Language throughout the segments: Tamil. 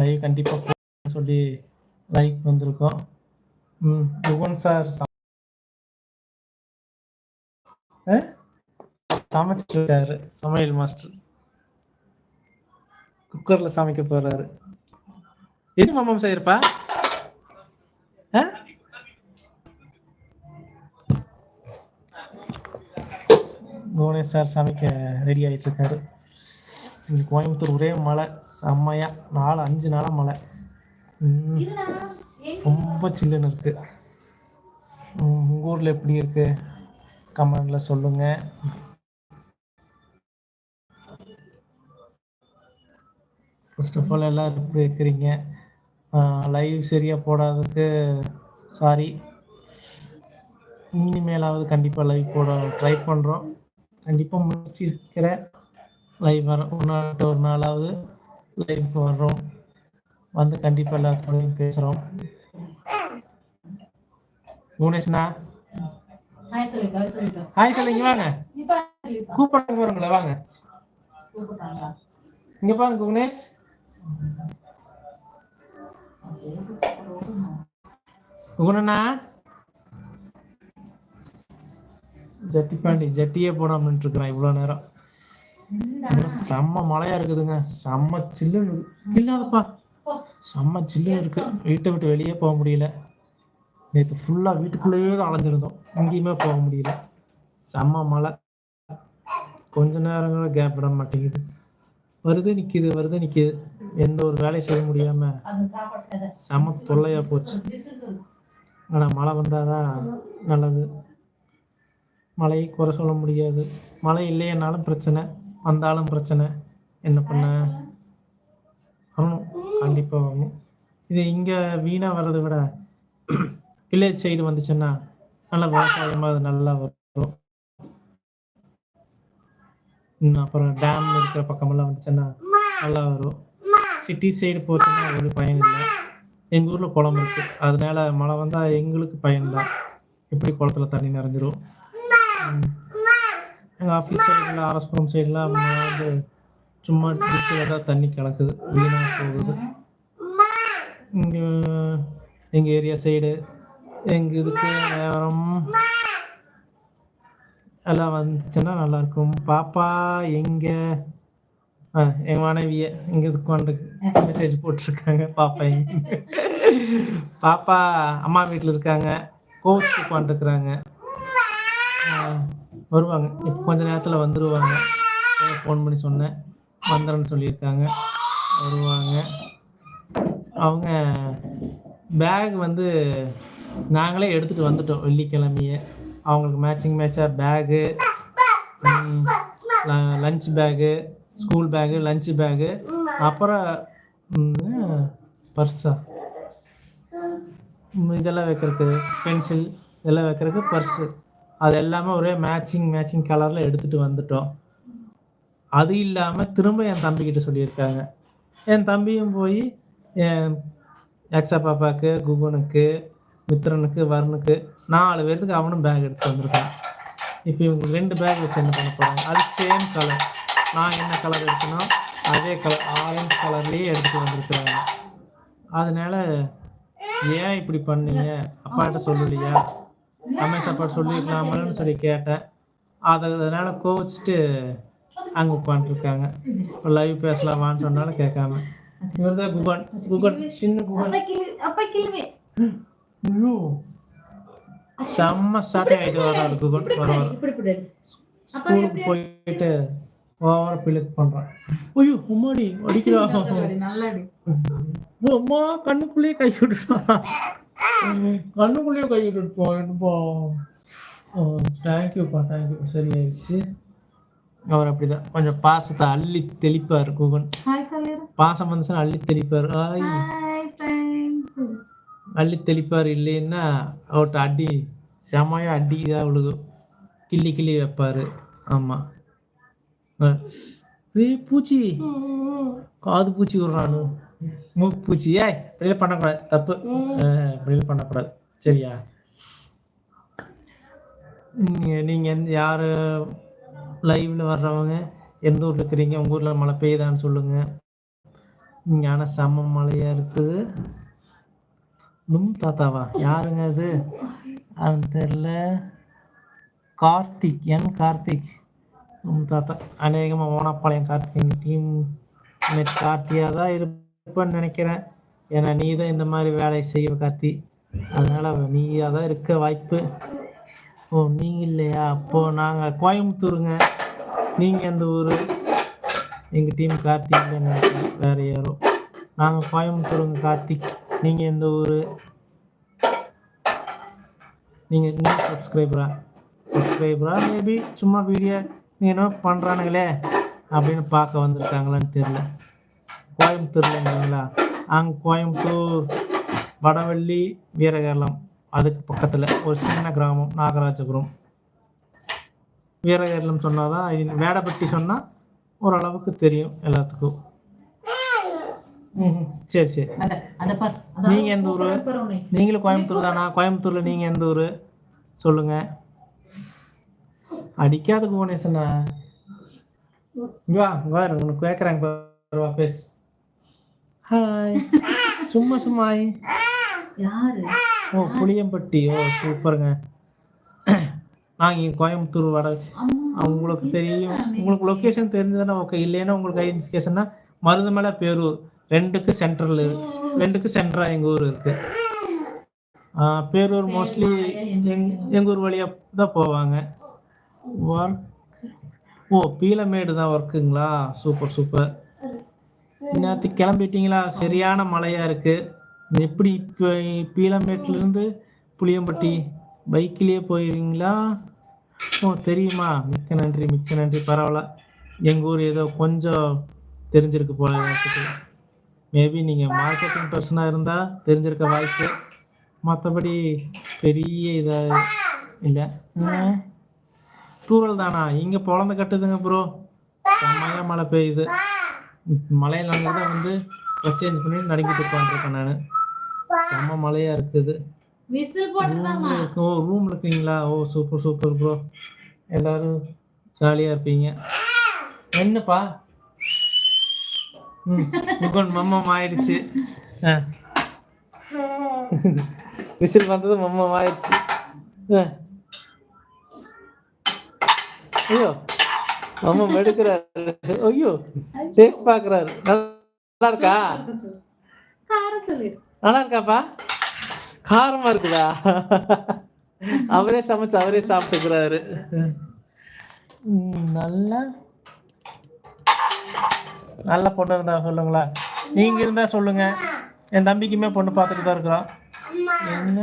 லைவ் கண்டிப்பா போடணும்னு சொல்லி லைக் வந்திருக்கோம். ம். யுவன் சார் ச அ சமைச்சிட்டு இருக்காரு. சமையல் மாஸ்டர். குக்கர்ல சமைக்க போறாரு. என்ன மாமா செய்றப்பா? ஆ? புவனேஷ் சார் சமைக்க ரெடி ஆயிட்டு இருக்காரு. இங்க கோயம்புத்தூர் ஒரே மழை. செம்மையா 4, 5 நாளா மழை. ரொம்ப சில்லுன்னு இருக்கு. ம். உங்க ஊர்ல எப்படி இருக்கு? கமெண்ட்ல சொல்லுங்க. ஃபர்ஸ்ட் ஆஃப் ஆல் எல்லாரும் எப்படி இருக்கிறீங்க? லைவ் சரியா போடாததுக்கு சாரி. இனிமேலாவது கண்டிப்பா லைவ் போட ட்ரை பண்றோம். கண்டிப்பா முயற்சி இருக்கிறேன். லைவ் வரோம். ஒரு நாள் ஒரு நாளாவது லைவ்க்கு வர்றோம். வந்து கண்டிப்பா எல்லாத்துக்கூடயும் பேசுறோம். புவனேஷ்ண்ணா. ஹாய் சொல்லிட்டு ஹாய் சொல்லிட்டு ஹாய் சொல்லு இங்க வாங்க. கூப்பிடுறாங்க பாருங்களே வாங்க. இங்க பாருங்க புவனேஷ். புவனண்ணா. ஜட்டி பாண்டி ஜட்டியே போடாம நின்னுட்டு இருக்கிறான் இவ்வளவு நேரம். செம்ம மழையா இருக்குதுங்க. செம்ம சில்லுன்னு இருக்கு. இல்லாதப்பா. செம்ம சில்லுன்னு இருக்கு. வீட்டை விட்டு வெளியே போக முடியல. நேத்து ஃபுல்லா வீட்டுக்குள்ளேயே தான் அலைஞ்சிருந்தோம். எங்கேயுமே போக முடியல. செம்ம மழை. கொஞ்ச நேரம் கூட கேப் விட மாட்டேங்குது. வருது நிக்குது, வருது நிக்குது. எந்த ஒரு வேலையும் செய்ய முடியாம செம தொல்லையா போச்சு. ஆனா மழை வந்தாதான் நல்லது. மழையை குறை சொல்ல முடியாது. மழை இல்லைன்னாலும் பிரச்சனை. வந்தாலும் பிரச்சனை. என்ன பண்ண? வரணும். கண்டிப்பா வரணும். இது இங்க வீணா வர்றத விட வில்லேஜ் சைடு வந்துச்சுன்னா நல்லா விவசாயமா அது நல்லா வரும். அப்புறம் டேம் இருக்கிற பக்கமெல்லாம் வந்துச்சுன்னா நல்லா வரும். சிட்டி சைடு போச்சுன்னா ஒரு பயன் இல்ல. எங்க ஊர்ல குளம் இருக்கு. அதனால மழை வந்தா எங்களுக்கு பயன் தான். எப்படி குளத்துல தண்ணி நிறைஞ்சிரும். எங்கள் ஆஃபீஸ் சைடில் அரஸ்புரம் சைடுலாம் வந்து சும்மா டிச்சுல தான் தண்ணி கலக்குது. வீணாக போகுது. இங்கே எங்கள் ஏரியா சைடு எங்கள் இதுக்கு நேரம் எல்லாம் வந்துச்சுன்னா நல்லாயிருக்கும். பாப்பா எங்கே ஆ என் மனைவிய இங்கே உட்காந்து மெசேஜ் போட்டிருக்காங்க பாப்பா எங்க? பாப்பா அம்மா வீட்டில் இருக்காங்க. கோவிச்சுட்டு உட்காந்துருக்குறாங்க. வருவாங்க. இப்போ கொஞ்ச நேரத்தில் வந்துடுவாங்க ஃபோன் பண்ணி சொன்னேன். வந்துடுறேன்னு சொல்லியிருக்காங்க. வருவாங்க. அவங்க பேக் வந்து நாங்களே எடுத்துகிட்டு வந்துட்டோம் வெள்ளிக்கிழமையே. அவங்களுக்கு மேட்சிங் மேட்சாக bag, lunch bag, school bag, lunch bag, அப்புறம் பர்ஸா? இதெல்லாம் வைக்கிறதுக்கு பென்சில் இதெல்லாம் வைக்கிறதுக்கு பர்ஸு. அது எல்லாமே ஒரே மேட்சிங் மேட்சிங் கலரில் எடுத்துகிட்டு வந்துட்டோம். அது இல்லாமல் திரும்ப என் தம்பிக்கிட்ட சொல்லியிருக்காங்க. என் தம்பியும் போய் என் எக்ஸா பாப்பாவுக்கு குகனுக்கு, மித்ரனுக்கு, வருணுக்கு நாலு பேர்த்துக்கு அவனும் பேக் எடுத்து வந்திருக்கான். இப்போ இவங்க ரெண்டு பேக் வச்சு என்ன பண்ண போகிறாங்க அது சேம் கலர். நான் என்ன கலர் எடுத்தனோ அதே கலர் ஆரஞ்சு கலர்லேயே எடுத்துகிட்டு வந்திருக்கிறாங்க. அதனால ஏன் இப்படி பண்ணீங்க? அப்பாட்ட சொல்லலையா? ரமேஷ் அப்பாட்ட சொல்லியிருக்கலாம்லன்னு சொல்லி கேட்டேன். அது அதனால கோவிச்சுட்டு அங்க உட்காந்துருக்காங்க. லைவ் பேசலாம் வான்னு சொன்னாலும் கேட்காம. இவர் தான் குகன். குகன் சின்ன குகன். அப்பா அப்பா ஐயோ! செம்ம சாட்டை ஆயிட்டு வர்றாரு குகன். வர அப்பா ஸ்கூலுக்கு போயிட்டு ஓவரா பில்லுக்கு பண்றான். ஐயோ! அம்மாடி அடிக்கிறா. அம்மா கண்ணுக்குள்ளேயே கை விட்டுட்டான். கண்ணுக்குள்ளேயே கை விட்டுட்டு போயிட்டுப்பா. ஓ தேங்க்யூப்பா தேங்க்யூ. சரியாயிடுச்சு. அவர் அப்படிதான். கொஞ்சம் பாசத்த அள்ளி தெளிப்பாரு குகன். பாசம் வந்துச்சுன்னா அள்ளி தெளிப்பாரு. ஆய் அள்ளி தெளிப்பாரு. இல்லைன்னா அவர்ட்ட அடி செமையா அடி தான் விழுகும். கிள்ளி கிள்ளி வைப்பாரு. ஆமா. அ ஏய் பூச்சி. காது பூச்சி விடுறானு. மூக்கு பூச்சி. ஏய் பண்ணக்கூடாது. தப்பு. அ இப்படிலாம் பண்ணக்கூடாது. சரியா? நீங்க நீங்க எந்த யாரு லைவ்ல வர்றவங்க எந்த ஊர்ல இருக்கிறீங்க? உங்க ஊர்ல மழை பெய்யுதான்னு சொல்லுங்க. இங்க ஆனா செம்ம மழையா இருக்குது நும் தாத்தாவா யாருங்க அது அது தெரியல கார்த்திக் என் கார்த்திக் நும் தாத்தா அநேகமாக ஓனப்பாளையம் கார்த்திக் எங்கள் டீம் மேட் கார்த்தியாக தான் இருப்பேன்னு நினைக்கிறேன். ஏன்னா நீ தான் இந்த மாதிரி வேலையை செய்வ கார்த்தி. அதனால நீயாக தான் இருக்க வாய்ப்பு. ஓ நீங்கள் இல்லையா? அப்போ நாங்கள் கோயம்புத்தூருங்க. நீங்கள் எந்த ஊர்? எங்கள் டீம் கார்த்திக் இல்லைன்னு நினைக்கிறேன். வேறு யாரோ. நாங்கள் கோயம்புத்தூருங்க கார்த்திக் நீங்கள் எந்த ஊர்? நீங்கள் நியூ சப்ஸ்கிரைபரா சப்ஸ்கிரைபரா மேபி சும்மா வீடியோ ஏன்னோ பண்ணுறானுங்களே அப்படின்னு பார்க்க வந்திருக்காங்களான்னு தெரியல. கோயம்புத்தூர்லங்களா அங்கே கோயம்புத்தூர் வடவள்ளி வீரகேரளம். அதுக்கு பக்கத்தில் ஒரு சின்ன கிராமம் நாகராஜபுரம் வீரகேரளம் சொன்னால் தான் வேடப்பட்டி சொன்னால் ஓரளவுக்கு தெரியும் எல்லாத்துக்கும். சரி சரி. நீங்க எந்த ஊரு? நீங்களும் கோயம்புத்தூர் தானா? கோயம்புத்தூர்ல நீங்க எந்த ஊரு? சொல்லுங்க. அடிக்காத புவனேசனா இங்க வா வா உனக்கு கேட்குறாங்க பேசு. ஹாய் சும்மா சும்மா யாரு? ஓ புளியம்பட்டி. ஓ சூப்பருங்க. நாங்கள் இங்கே கோயம்புத்தூர் வட. உங்களுக்கு தெரியும். உங்களுக்கு லொக்கேஷன் தெரிஞ்சதுன்னா ஓகே இல்லைன்னா உங்களுக்கு ஐடென்டிஃபிகேஷன்னா மருதமலை பேரூர். ரெண்டுக்கு சென்ட்ரல் ரெண்டுக்கு சென்டராக எங்கள் ஊர் இருக்கு. பேரூர் மோஸ்ட்லி எங் எங்கள் ஊர் வழியாக தான் போவாங்க. ஒர்க் ஓ பீலமேடு தான் ஒர்க்குங்களா சூப்பர் சூப்பர். நேரத்துக்கு கிளம்பிட்டீங்களா? சரியான மழையாக இருக்குது எப்படி இப்போ பீலமேட்லேருந்து புளியம்பட்டி பைக்லேயே போயிருவீங்களா ஓ தெரியுமா. மிக்க நன்றி மிக்க நன்றி. பரவாயில்ல. எங்கள் ஊர் ஏதோ கொஞ்சம் தெரிஞ்சிருக்கு போல மேபி நீங்கள் மார்க்கெட்டிங் பர்சனாக இருந்தால் தெரிஞ்சிருக்க வாய்ப்பு. மற்றபடி பெரிய இதாக இல்லை. தூரல் தானா? இங்கே பொழந்து கட்டுதுங்க ப்ரோ செம்மையாக மழை பெய்யுது. மழையில் தான் வந்து ட்ரெஸ் சேஞ்ச் பண்ணி நடுங்கிட்டு உட்காந்துருக்கேன் நான். செம்ம மழையாக இருக்குது. ஓ ரூம்ல இருக்கீங்களா? ஓ சூப்பர் சூப்பர் ப்ரோ எல்லாரும் ஜாலியா இருப்பீங்க. என்னப்பா? முகன் மம்மம் ஆயிடுச்சு. விசில் வந்தது மம்மம் ஆயிடுச்சு. ஐயோ. மம்மம் எடுக்கிறாரு ஐயோ டேஸ்ட் பார்க்குறாரு நல்லா இருக்கா? நல்லா இருக்காப்பா? காரமா இருக்குதா? அவரே சமைச்சு அவரே சாப்பிட்டுக்கிறாரு. ம், நல்லா. நல்ல பொண்ணு இருந்தா சொல்லுங்களா. நீங்க இருந்தா சொல்லுங்க. என் தம்பிக்குமே பொண்ணு பார்த்துட்டு தான் இருக்கிறோம் என்ன?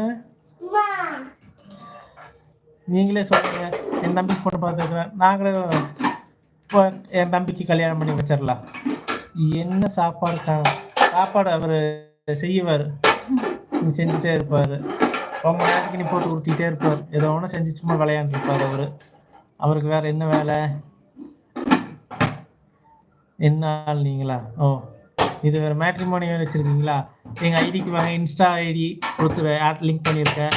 நீங்களே சொல்லுங்க. என் தம்பிக்கு பொண்ணு பார்த்துருக்குறேன் நாங்களும் இப்போ என் தம்பிக்கு கல்யாணம் பண்ணி வச்சிடலாம் என்ன சாப்பாடு சா- சாப்பாடு அவர் செய்வார். நீ செஞ்சுட்டே இருப்பார். ரொம்ப நேரத்துக்கு நீ போட்டு கொடுத்துட்டே இருப்பார். ஏதோ ஒன்று செஞ்சு சும்மா விளையாண்டுருப்பார் அவர். அவருக்கு வேற என்ன வேலை? என்ன ஆள் நீங்களா? ஓ இது வேறு மேட்ரிமோனி வச்சுருக்கீங்களா? எங்கள் ஐடிக்கு வாங்க இன்ஸ்டா ஐடி கொடுத்துரு ஆட் லிங்க் பண்ணியிருக்கேன்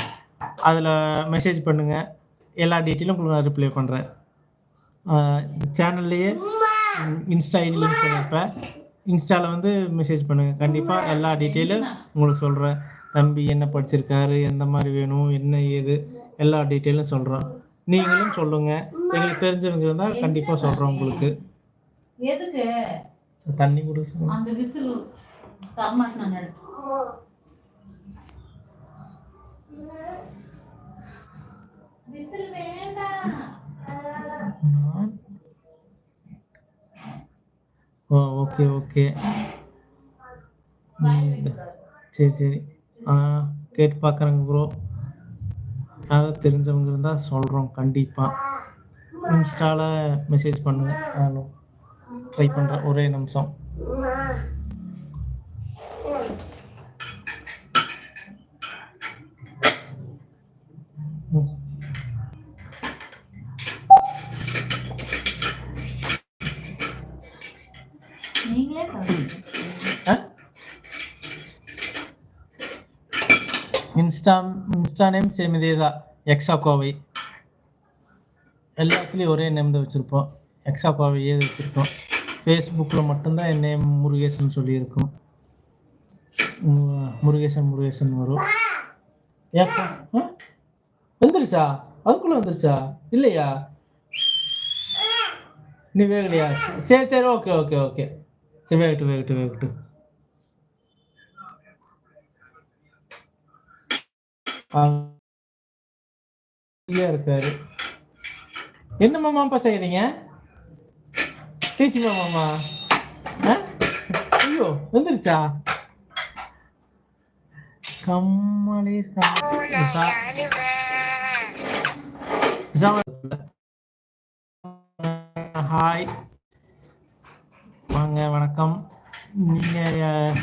அதில் மெசேஜ் பண்ணுங்கள் எல்லா டீட்டெயிலும் உங்களுக்கு நான் ரிப்ளை பண்ணுறேன் சேனல்லையே இன்ஸ்டா ஐடி லிங்க் பண்ணியிருப்பேன் இன்ஸ்டாவில் வந்து மெசேஜ் பண்ணுங்கள் கண்டிப்பாக எல்லா டீட்டெயிலும் உங்களுக்கு சொல்கிறேன் தம்பி என்ன படிச்சிருக்காரு எந்த மாதிரி வேணும் என்ன ஏது எல்லா டீட்டெயிலும் சொல்கிறோம் நீங்களும் சொல்லுங்கள் எங்களுக்கு தெரிஞ்சவங்க இருந்தால் கண்டிப்பாக சொல்கிறோம் உங்களுக்கு. தண்ணி விசில் விசில் வேண்டாம். Oh okay okay. சரி சரி. ஆ கேட்டு பார்க்குறேங்க ப்ரோ யாராவது தெரிஞ்சவங்க இருந்தால் சொல்கிறோம் கண்டிப்பாக இன்ஸ்டாவில் மெசேஜ் பண்ணுங்கள் நானும் ட்ரை பண்ணுறேன் ஒரே நிமிஷம். இன்ஸ்டா இன்ஸ்டா நேம் சேம் இதே தான். எக்ஸா கோவை எல்லாத்துலேயும் ஒரே நேம் தான் வச்சுருப்போம். எக்ஸா கோவையே வச்சுருப்போம் ஃபேஸ்புக்கில் மட்டும்தான் என் நேம் முருகேசன் சொல்லியிருக்கோம். முருகேசன் முருகேசன் வரும். ஏக்கா ஆ? வந்துருச்சா? அதுக்குள்ளே வந்துருச்சா? இல்லையா? நீ வேகலையா? சரி சரி ஓகே ஓகே ஓகே சரி வேகட்டு வேகட்டு வேகட்டு இருக்காரு. என்ன மாமாப்பா செய்யறீங்க? டீச்சிங் மாமா? ஐயோ வந்துருச்சா? கம்மலே ஹாய். வணக்கம். நீங்கள்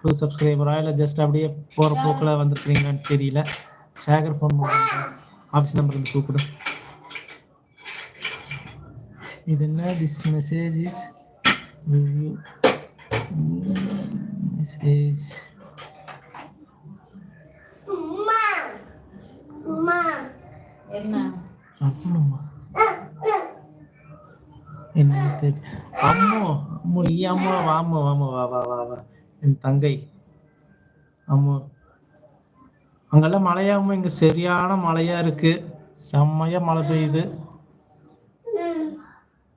புது சப்ஸ்கிரைபரா இல்லை ஜஸ்ட் அப்படியே போகிற போக்கில் வந்துருக்கீங்களான்னு தெரியல. சேகர் ஃபோன் ஆஃபீஸ் நம்பர் இருந்து கூப்பிடு. இது என்ன? திஸ் மெசேஜ் இஸ் மெசேஜ் என்ன? தெரியும் அம்மோ. அம்மா வாமா வாமா வா வா வா வா என் தங்கை அம்மோ அங்கெல்லாம் மழையாம இங்க சரியான மழையா இருக்கு. செம்மையா மழை பெய்யுது.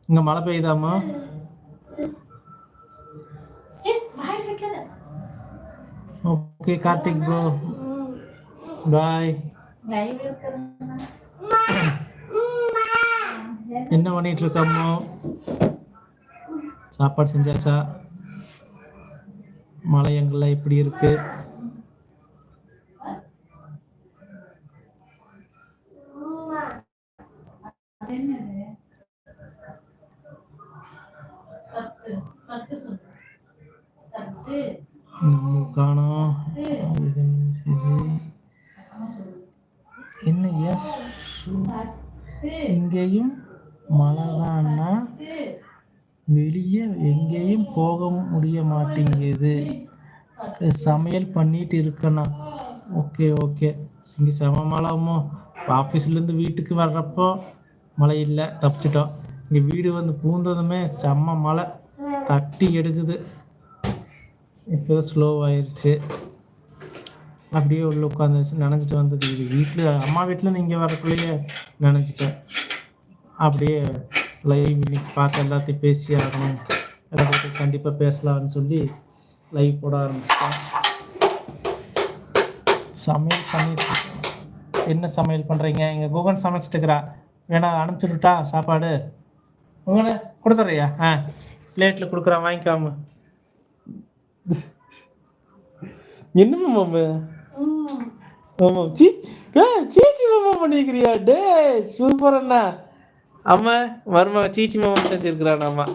இங்க மழை வைக்காத. Okay Karthik bro bye. என்ன பண்ணிட்டு இருக்கம்மோ சாப்பாடு செஞ்சாச்சா? மழை எங்கெல்லாம் எப்படி இருக்கு காணோம் இது என்ன message? என்ன எஸ் தட்டு, இங்கேயும் மழைதான்னா தட்டு. வெளியே எங்கேயும் போக முடிய மாட்டேங்குது சமையல் பண்ணிட்டு இருக்கணும் ஓகே ஓகே. இங்கே செம மழைமோ ஆஃபீஸ்லேருந்து வீட்டுக்கு வர்றப்போ மழை இல்லை தப்பிச்சிட்டோம். இங்கே வீடு வந்து பூந்ததுமே செம்ம மழை. தட்டி எடுக்குது. இப்போ ஸ்லோவாயிருச்சு அப்படியே உள்ள உட்காந்துச்சு நினச்சிட்டு வந்தது இது வீட்டில் அம்மா வீட்டில் நீங்கள் வரக்குள்ளேயே நினச்சிட்டேன் அப்படியே லைவ் இன்னைக்கு பார்த்து எல்லாத்தையும் பேசி ஆகணும். எல்லாத்தையும் கண்டிப்பாக பேசலாம்னு சொல்லி லைவ் போட ஆரம்பிச்சிட்டேன். சமையல் பண்ணிட்டு. என்ன சமையல் பண்ணுறீங்க இங்கே குகன் சமைச்சிட்டு இருக்கிறா வேணா அனுப்பிச்சுட்டுட்டா சாப்பாடு. உங்களை கொடுத்துட்றியா? ஆ பிளேட்டில் கொடுக்குறான் வாங்கிக்காம. என்னம்மா மாமா? ஆமா சீ ஏ சீச்சி மாமா பண்ணிக்கிறியா? டே சூப்பர் அண்ணா. அம்மா மருமக சீச்சி மாமா செஞ்சிருக்கிறான் அம்மா.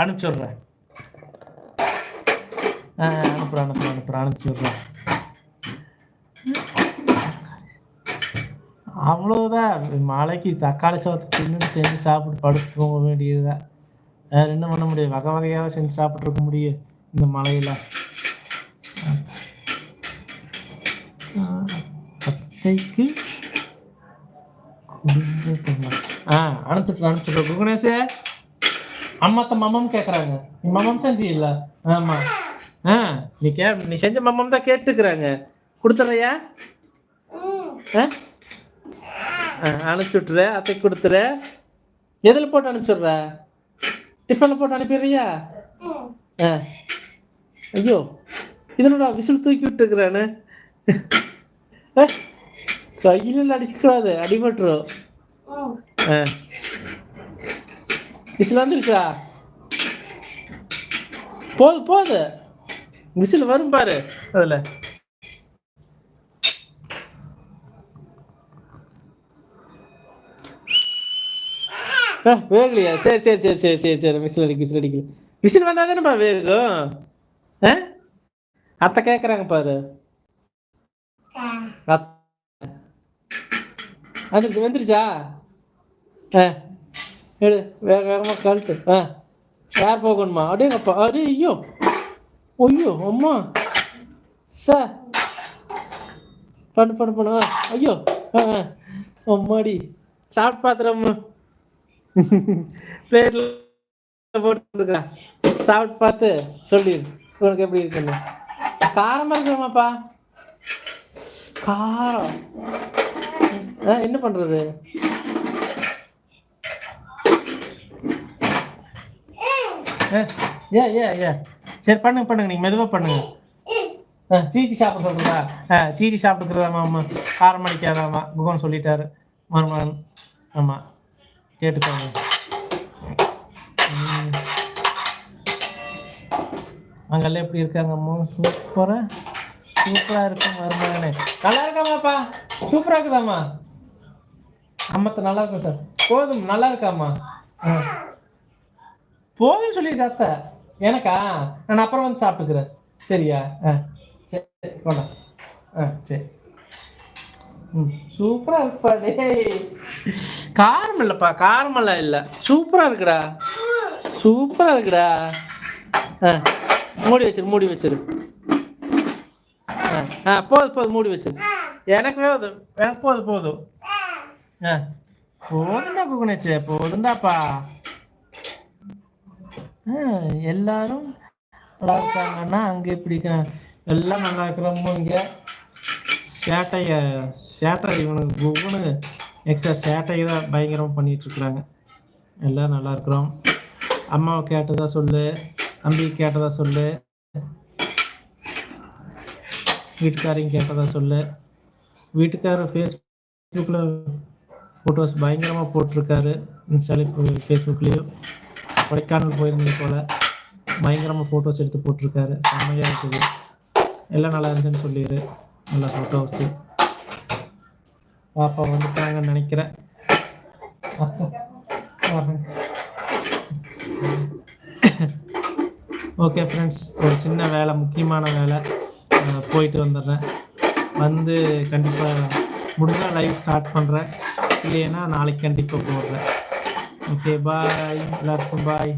அனுப்பிச்சுட்றேன். ஆ அனுப்புகிறேன் அனுப்புகிறேன் அனுப்புகிறேன் அனுப்பிச்சி விட்றேன் அவ்வளோதான் மழைக்கு தக்காளி சாதத்தை தின்னு செஞ்சு சாப்பிட்டு படுத்து தூங்க வேண்டியதுதான். வேறு என்ன பண்ண முடியும்? வகை வகையாக செஞ்சு சாப்பிட்ருக்க முடியும் இந்த மழையில அத்தைக்கு ஆ அனுப்பிட்டு அனுப்பிச்சுட்றேன். குகணேஷே அம்மாத்த மம்மம் கேட்குறாங்க நீ மம்மம் செஞ்சு இல்லை ஆமாம் ஆ நீ கே நீ செஞ்ச மம்மம் தான் கேட்டுக்கிறாங்க. கொடுத்துட்றியா? ஆ? ஆ அனுப்பிச்சுட்ற அத்தைக்கு கொடுத்துற எதில் போட்டு அனுப்பிச்சுட்ற? டிஃபனில் போட்டு அனுப்பிடுறியா? ஆ. ஐயோ இதனோட விசில் தூக்கி விட்டுக்கிறானு கையில் அடிச்சுக்கூடாது அடிபட்டுரும் ஆ. விசில் வந்துருச்சா? போது போது. விசில் வரும் பாரு. அதில். வேகலையா? சரி சரி சரி சரி சரி சரி. மிஷின் அடிக்கு மிஷில் அடிக்கல. மிஷின் வந்தால் தானேப்பா வேகும்? ஆ? அத்தை கேட்குறாங்க பாரு. அதுக்கு வந்துருச்சா? ஆ எடு. வேக வேகமாக கழுத்து ஆ யார் போகணுமா? அப்படியே அடே ஐயோ ஐயோ அம்மா. சார் பண்ணு பண்ணு பண்ணு. ஐயோ. அம்மாடி. சாப்பிட்டு பார்த்துறம்மா பிளேட்டில் போட்டு சாப்பிட்டு பார்த்து சொல்லிடு உனக்கு எப்படி இருக்குன்னு. காரமா இருக்குமாப்பா காரம். ஆ, என்ன பண்றது? ஏ ஏ ஏ சரி பண்ணுங்க பண்ணுங்க நீங்க மெதுவா பண்ணுங்க. ஆ, சீச்சி சாப்பிட சொல்றதா ஆ சீச்சி சாப்பிட்டுக்கிறதாமா அம்மா. காரம் அடிக்காதாமா புகன் சொல்லிட்டாரு. மருமகன் ஆமா கேட்டுக்கோங்க. அங்கெல்லாம் எப்படி இருக்காங்க அம்மா? சூப்பரா சூப்பரா இருக்கும் மருமகனே. நல்லா இருக்காமாப்பா? சூப்பரா இருக்குதாம்மா? அம்மத்த நல்லா இருக்கும் சார். போதும் நல்லா இருக்காம்மா. ஆ. போதும் சொல்லி சாத்த எனக்கா? நான் அப்புறம் வந்து சாப்பிட்டுக்கிறேன். சரியா? ஆ சரி சரி, ஆ சரி. ம் சூப்பரா இருக்குப்பா டேய். காரம் இல்லைப்பா காரமெல்லாம் இல்லை. சூப்பரா இருக்குடா. சூப்பரா இருக்குடா. ஆ மூடி வச்சிரு மூடி வச்சிரு. ஆ ஆ போதும் போதும் மூடி வச்சிரு. எனக்கு போதும் எனக்கு போதும் போதும் ஆ போதும்டா குக்குனேச்சு போதும்டாப்பா எல்லாரும் நல்லா இருக்காங்கன்னா அங்கே இப்படி எல்லாம் நல்லா இருக்கிறோமோ இங்கே. சேட்டைய சேட்டை இவனுக்கு குவனு எக்ஸ்ட்ரா சேட்டையை தான் பயங்கரமாக பண்ணிட்டு இருக்கிறாங்க. எல்லாம் நல்லா இருக்கிறோம். அம்மாவை கேட்டதா சொல்லு. தம்பி கேட்டதா சொல்லு. வீட்டுக்காரையும் கேட்டதா சொல்லு. வீட்டுக்காரர் ஃபேஸ்புக்கில் ஃபோட்டோஸ் பயங்கரமாக போட்டிருக்காரு. இன்ஸ்டாலே ஃபேஸ்புக்லேயும் கொடைக்கானல் போயிருந்தது போல். பயங்கரமாக ஃபோட்டோஸ் எடுத்து போட்டிருக்காரு. செம்மையாக இருக்குது. எல்லாம் நல்லா இருந்துச்சுன்னு சொல்லிடு நல்ல ஃபோட்டோஸு பாப்பா வந்துட்டாங்கன்னு நினைக்கிறேன். ஓகே ஃப்ரெண்ட்ஸ் ஒரு சின்ன வேலை முக்கியமான வேலை. போயிட்டு வந்துடுறேன். வந்து கண்டிப்பாக முடிஞ்சால் லைவ் ஸ்டார்ட் பண்ணுறேன் இல்லைன்னா நாளைக்கு கண்டிப்பாக போடுறேன். ஓகே பாய் எல்லாருக்கும் பாய்